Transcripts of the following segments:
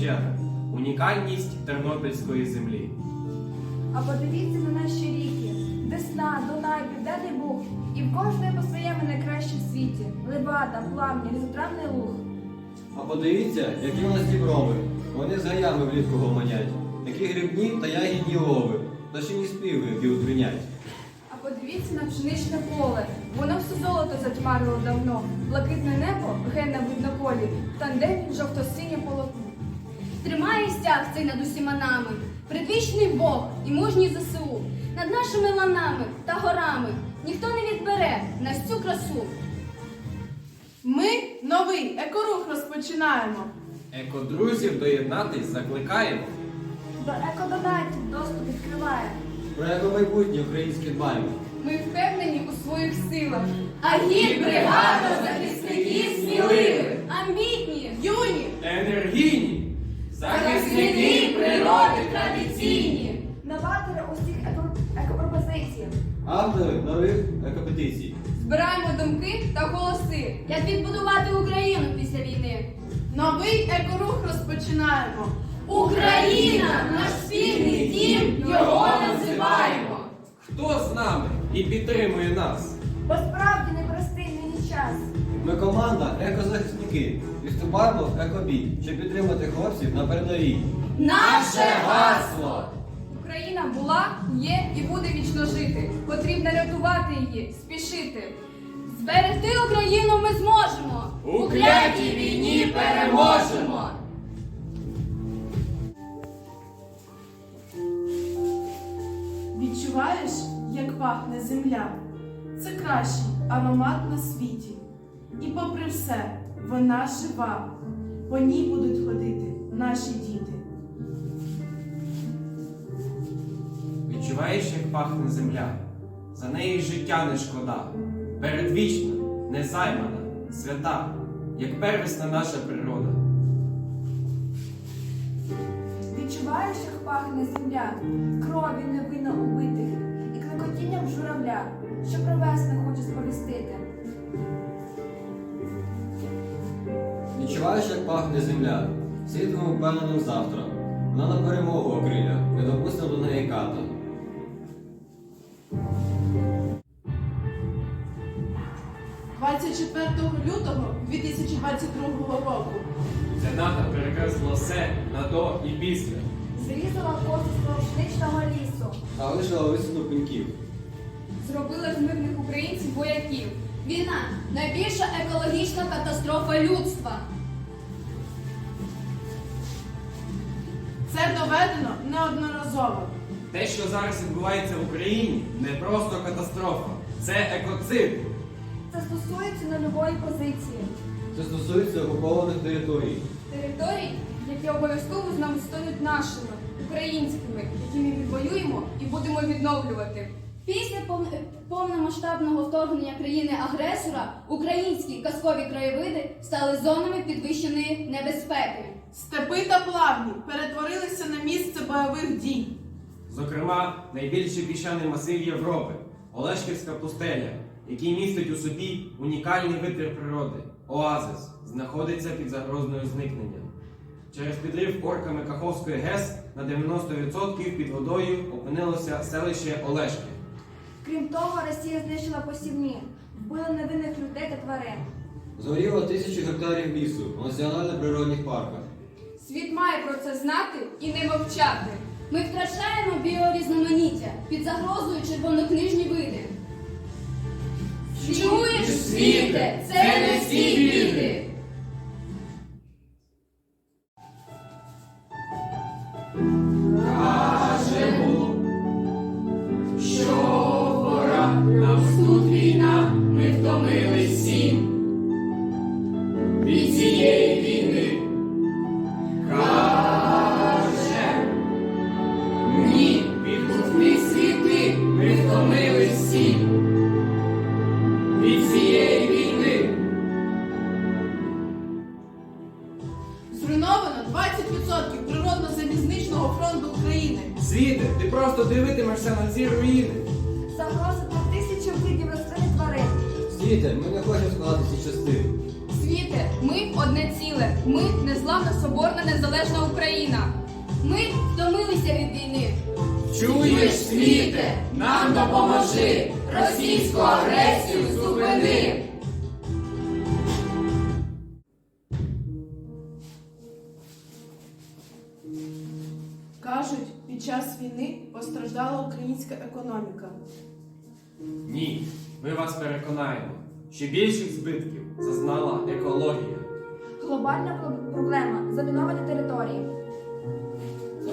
Гіпсова. Унікальність Тернопільської землі. А подивіться на наші ріки. Десна, Дунай, Південний Буг. І в кожної по своєму найкраще в світі. Левада, Плавня, Різотравний Луг. А подивіться, які в нас діброви. Вони з гаями влітку гомонять. Такі грибні та ягідні лови. Пташині співи, які узвінять. А подивіться на пшеничне поле. Воно все золото затьмарило давно. Блакитне небо, ген на видноколі, в тандемі жовто-синє полотно. Тримає стяг цей над усіма нами, предвічний Бог і мужній ЗСУ, над нашими ланами та горами ніхто не відбере на всю красу. Ми новий екорух розпочинаємо. Екодрузів доєднатись закликаємо. До екодонатів доступ відкриває. Про яке майбутнє українське дбаємо. Ми впевнені у своїх силах. А гід бригада захисників сміливих, амбітні, Юні! Енергійні! Захисники природи традиційні. Новатори усіх еко- екопропозицій. Автори нових екопетицій. Збираємо думки та голоси. Як відбудувати Україну після війни? Новий екорух розпочинаємо. Україна, наш спільний дім, його називаємо. Хто з нами і підтримує нас? Бо справді непростий нині час. Ми команда екозахисники. Відступаємо в екобій, щоб підтримати хлопців на передовій. Наше гасло! Україна була, є і буде вічно жити. Потрібно рятувати її, спішити. Зберегти Україну ми зможемо. У клятій війні переможемо. Відчуваєш, як пахне земля? Це кращий аромат на світі. І попри все, вона жива. По ній будуть ходити наші діти. Відчуваєш, як пахне земля. За неї життя не шкода. Передвічна, незаймана, свята, як первісна наша природа. Відчуваєш, як пахне земля, крові невинно убитих і клекотінням журавля, що про весну хоче сповістити. Відчуваєш, як пахне земля. Світлом впевненим завтра. Вона на перемогу окриля, не допустимо до неї ката. – 24 лютого 2022 року Ця дата перекреслила все на до і після. Зрізала косу пшеничного лісу, Та лишила висону пеньків. зробила з мирних українців вояків. Війна найбільша екологічна катастрофа людства. Це доведено неодноразово. Те, що зараз відбувається в Україні, не просто катастрофа, це екоцид. Це стосується нової позиції. Це стосується окупованих територій. Територій, які обов'язково з нами стануть нашими, українськими, які ми відвоюємо і будемо відновлювати. Після повномасштабного вторгнення країни-агресора українські казкові краєвиди стали зонами підвищеної небезпеки. Степи та плавні перетворилися на місце бойових дій. Зокрема, найбільший піщаний масив Європи Олешківська пустеля, який містить у собі унікальний витвір природи оазис, знаходиться під загрозною зникнення. Через підрив орками Каховської ГЕС на 90% під водою опинилося селище Олешки. Крім того, Росія знищила посівні, вбила невинних людей та тварин. Згоріло тисячі гектарів лісу в національно-природних парках. Світ має про це знати і не мовчати. Ми втрачаємо біорізноманіття під загрозою червонокнижні види. Чуєш, світе, це Світе, ти просто дивитимешся на ці руїни. Загроза для тисячі видів рослин і тварин. Світе, ми не хочемо складати ці частини. Світе, ми одне ціле. Ми незламна соборна незалежна Україна. Ми втомилися від війни. Чуєш, світе, нам допоможи, російську агресію зупини. Постраждала українська економіка. Ні, ми вас переконаємо, що більших збитків зазнала екологія. Глобальна проблема заміновані території.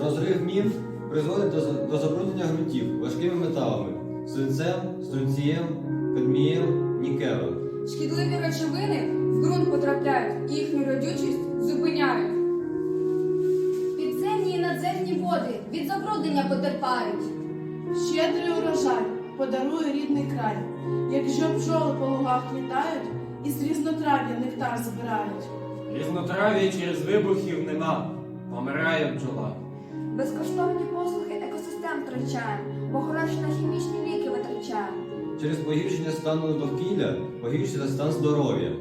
Розрив мін призводить до, до забруднення ґрунтів важкими металами свинцем, струнцієм, кадмієм, нікелем. Шкідливі речовини в ґрунт потрапляють і їхню родючість зупиняють. Від потерпають. Щедрий урожай подарує рідний край. Якщо бджоли по лугах літають, із різнотрав'я нектар збирають. Різнотрав'я через вибухів нема, помирає бджола. Безкоштовні послуги екосистем втрачаємо, бо гроші на хімічні ліки витрачаємо. Через погіршення стану довкілля погіршується стан здоров'я.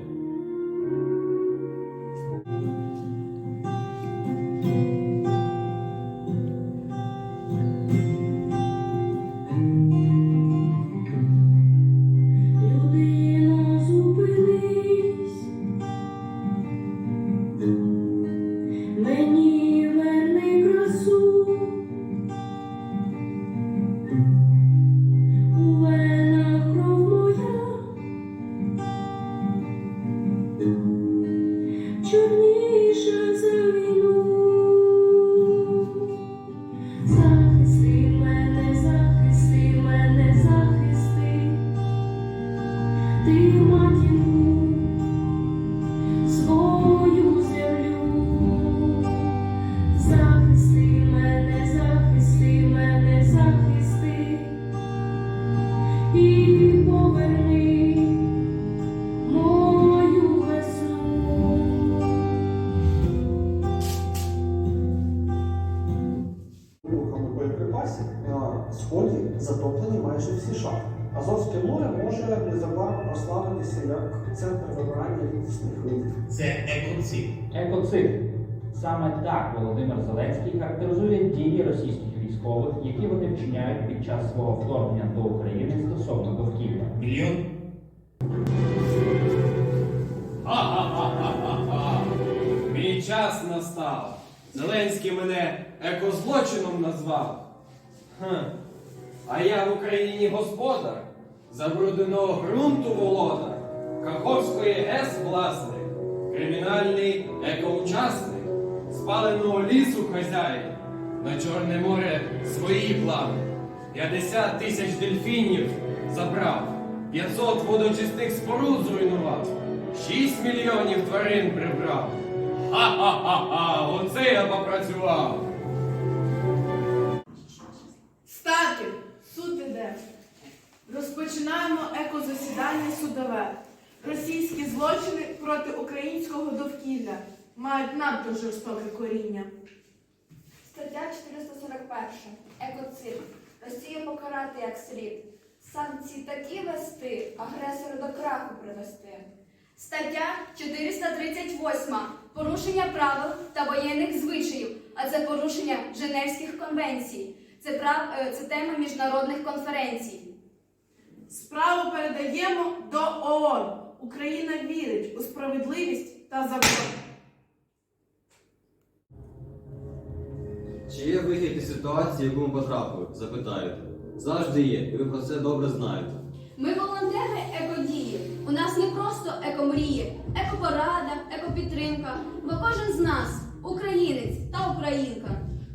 Екоцид. Саме так Володимир Зеленський характеризує дії російських військових, які вони вчиняють під час свого вторгнення до України стосовно довкілля. Мільйон. Ха-ха-ха-ха-ха! Мій час настав. Зеленський мене екозлочином назвав. Хм. А я в Україні господар, забрудненого ґрунту володар, Каховської ГЕС власник, кримінальний екоучасник, спаленого лісу хазяїн, на Чорне море свої плани. 50 тисяч дельфінів забрав, 500 водочисних споруд зруйнував, 6 мільйонів тварин прибрав. Ха-ха-ха-ха! Оце я попрацював! Стати! Суд іде. Розпочинаємо екозасідання судове. Російські злочини проти українського довкілля мають надто жорстоке коріння. Стаття 441. Екоцид. Росію покарати як слід. Санкції такі вести, агресора до краху привести. Стаття 438. Порушення правил та воєнних звичаїв, а це порушення Женевських конвенцій. Це, прав... е, це тема міжнародних конференцій. Справу передаємо до ООН. Україна вірить у справедливість та закон. Чи є вихід із ситуації, в яку ми потрапили? Запитаєте. Завжди є, і ви про це добре знаєте. Ми волонтери екодії. У нас не просто екомрії, екопорада, екопідтримка, бо кожен з нас українець та українка.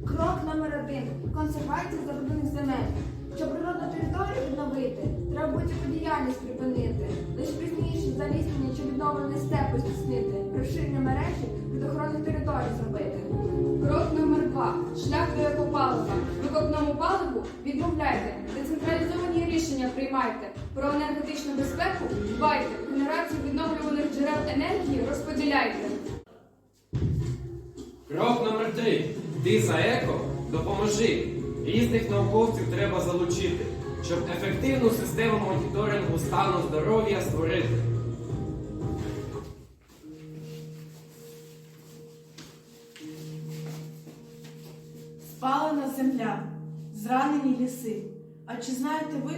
Крок номер один консервація забруднених земель. Щоб природну територію відновити, треба будь-яку діяльність припинити. Лише пізніше заліснення чи відновлення степу здійснити, розширення мережі природоохоронних територій зробити. Крок номер два. Шлях до екопалива. Викопному паливу відмовляйте. Децентралізовані рішення приймайте. Про енергетичну безпеку дбайте. Генерацію відновлюваних джерел енергії розподіляйте. Крок номер три. Ти за еко? Допоможи. Різних науковців треба залучити, щоб ефективну систему моніторингу стану здоров'я створити. Спалена земля, зранені ліси. А чи знаєте ви,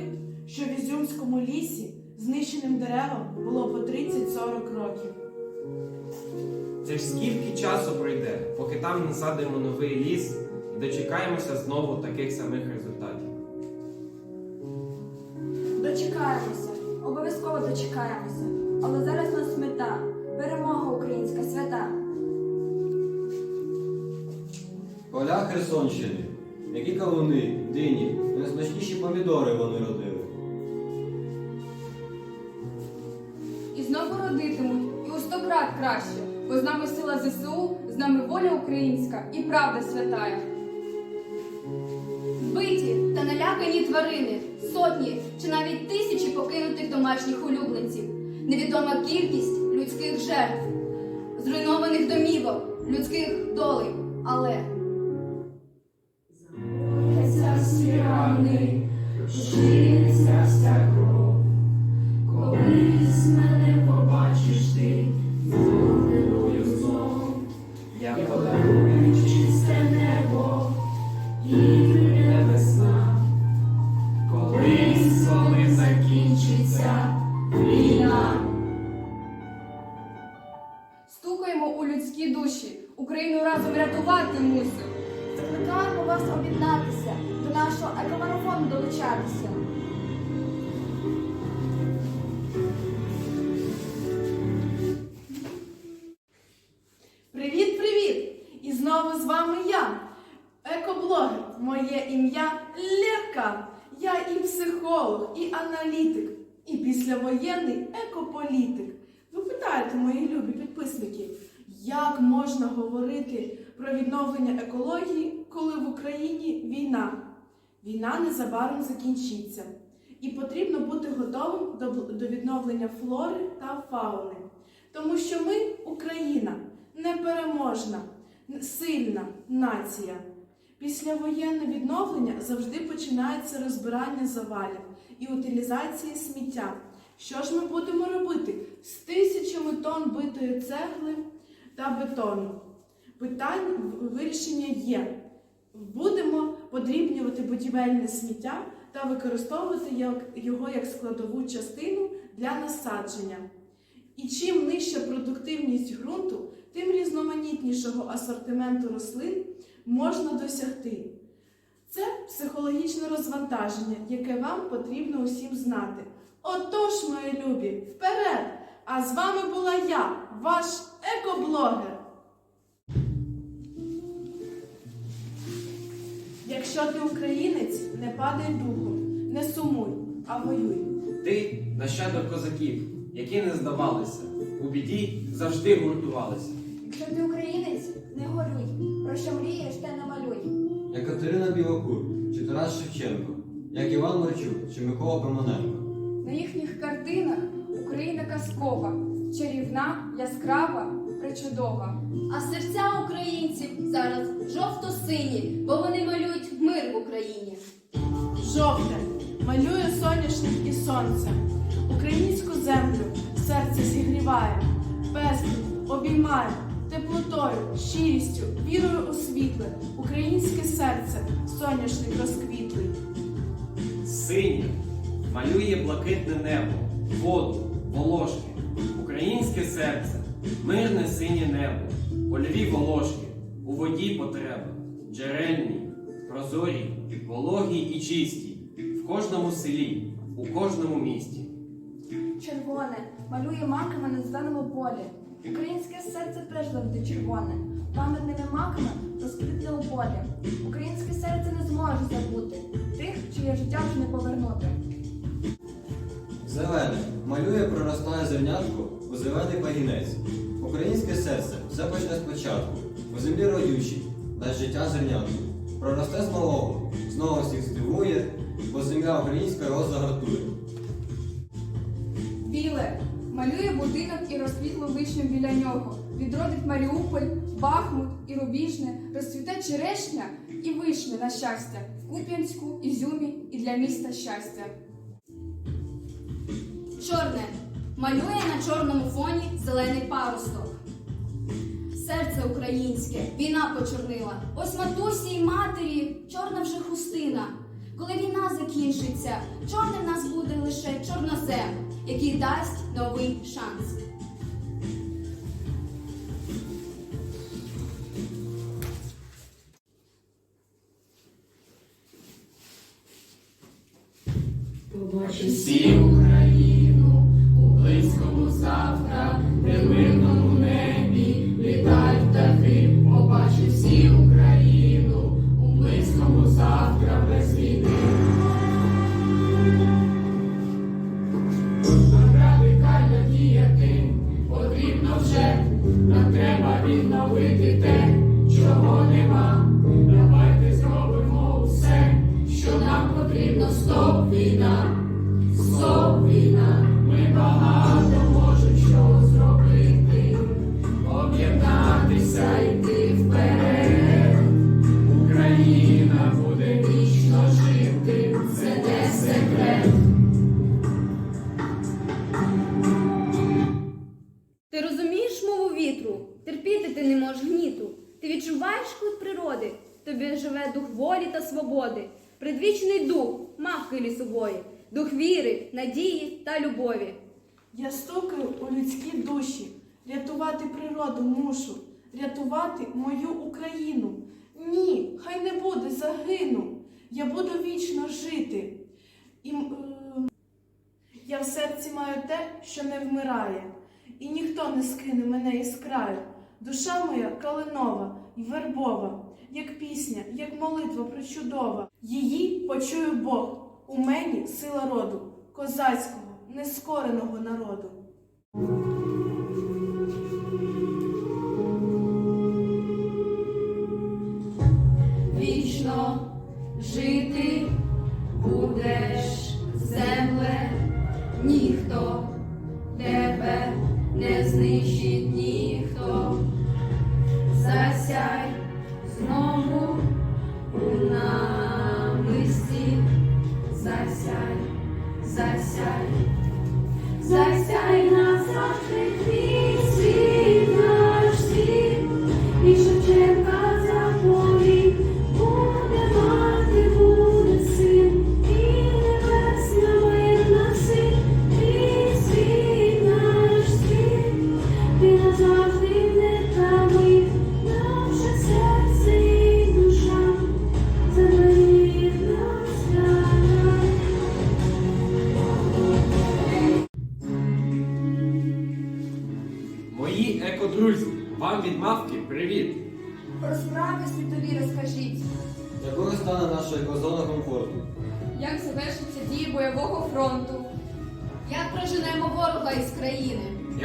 що в Ізюмському лісі знищеним деревам було по 30-40 років? Це ж скільки часу пройде, поки там не садимо новий ліс дочекаємося знову таких самих результатів. Дочекаємося, обов'язково дочекаємося. Але зараз у нас мета перемога українська свята. Поля Херсонщини. Які кавуни, дині, найсмачніші помідори вони родили. І знову родитимуть, і у сто крат краще, бо з нами сила ЗСУ, з нами воля українська і правда святая. Вбиті та налякані тварини, сотні чи навіть тисячі покинутих домашніх улюбленців, невідома кількість людських жертв, зруйнованих домівок, людських долей. Але рятувати. Закликаємо вас об'єднатися, до нашого екомарафону долучатися. Привіт, привіт! І знову з вами я, екоблогер. Моє ім'я Лєрка. Я і психолог, і аналітик, і післявоєнний екополітик. Ви питаєте, мої любі підписники, як можна говорити про відновлення екології, коли в Україні війна? Війна незабаром закінчиться, і потрібно бути готовим до, відновлення флори та фауни. Тому що ми, Україна, непереможна, сильна нація. Післявоєнне відновлення завжди починається розбирання завалів і утилізації сміття. Що ж ми будемо робити з тисячами тонн битої цегли та бетону? Питань вирішення є. Будемо подрібнювати будівельне сміття та використовувати його як складову частину для насадження. І чим нижча продуктивність ґрунту, тим різноманітнішого асортименту рослин можна досягти. Це психологічне розвантаження, яке вам потрібно усім знати. Отож, мої любі, вперед! А з вами була я, ваш екоблогер. Якщо ти українець, не падай духом, не сумуй, а воюй. Ти нащадок козаків, які не здавалися, у біді завжди гуртувалися. Якщо ти українець, не горюй. Про що мрієш, те намалюй. Як Катерина Білокур чи Тарас Шевченко, як Іван Марчук чи Микола Проманенко. На їхніх картинах Україна казкова, чарівна, яскрава, причудова. А серця українців зараз жовто-сині, бо вони Україні. Жовте. Малює соняшник і сонце, українську землю, серце зігріває, пестить, обіймає, теплотою, щирістю, вірою у світле, українське серце, соняшник розквітлий. Синє. Малює блакитне небо, воду, волошки, українське серце, мирне синє небо, польові волошки, у воді потреба, джерельні, прозорі, вологі і чисті, в кожному селі, у кожному місті. Червоне малює маками на зеленому полі. Українське серце теж завжди червоне. Пам'ятними маками розквітне у полі. Українське серце не зможе забути тих, чиє життя вже не повернути. Зелене малює проростає зернятко у зелений пагінець. Українське серце все почне спочатку. У землі родючій, дасть життя зернятку. Проросте з малого, знову всіх здивує, бо земля українська його загартує. Біле малює будинок і розквітлу вишню біля нього. Відродить Маріуполь, Бахмут і Рубіжне, розцвіте черешня і вишня на щастя в Куп'янську, Ізюмі і для міста щастя. Чорне малює на чорному фоні зелений паросток. Серце українське, війна почорнила. Ось матусі й матері, чорна вже хустина. Коли війна закінчиться, чорним нас буде лише чорнозем, який дасть новий шанс. Вітру? Терпіти ти не можеш гніту. Ти відчуваєш кут природи, тобі живе дух волі та свободи, предвічний дух мавки лісової, дух віри, надії та любові. Я стукаю у людські душі, рятувати природу мушу, рятувати мою Україну. Ні, хай не буде, загину. Я буду вічно жити. І, е, я в серці маю те, що не вмирає, і ніхто не скине мене із краю. Душа моя калинова і вербова, як пісня, як молитва причудова. Її почує Бог. У мені сила роду, козацького, нескореного народу.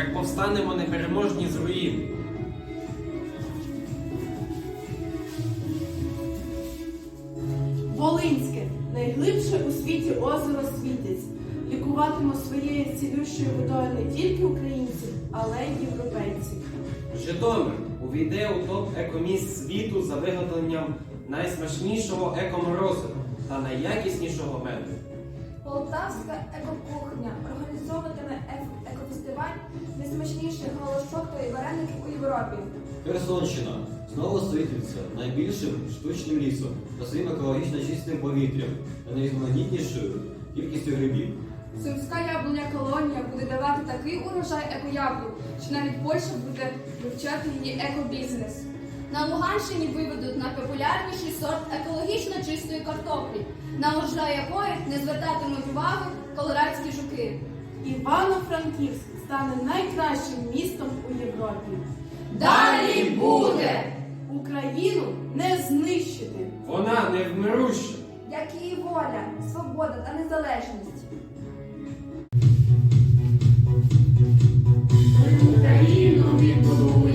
Як повстанемо непереможні з руїн, Волинське, найглибше у світі озеро Світець. Лікуватиме своєю цілющою водою не тільки українців, але й європейців. Житомир увійде у топ екоміст світу за виготовленням найсмачнішого екоморозива та найякіснішого меду. Полтавська екокухня організовуватиме екофестиваль найсмачніших голошок та вареників у Європі. Херсонщина знову світиться найбільшим штучним лісом та своїм екологічно чистим повітрям та найрізноманітнішою кількістю грибів. Сумська яблуня колонія буде давати такий урожай екояблук, що навіть Польща буде вивчати її екобізнес. На Луганщині виведуть найпопулярніший сорт екологічно чистої картоплі, на урожай якої не звертатимуть уваги колорадські жуки. Івано-Франківськ стане найкращим містом у Європі. Далі буде! Україну не знищити! Вона не вмируща! Як її воля, свобода та незалежність. Україну відбудуємо!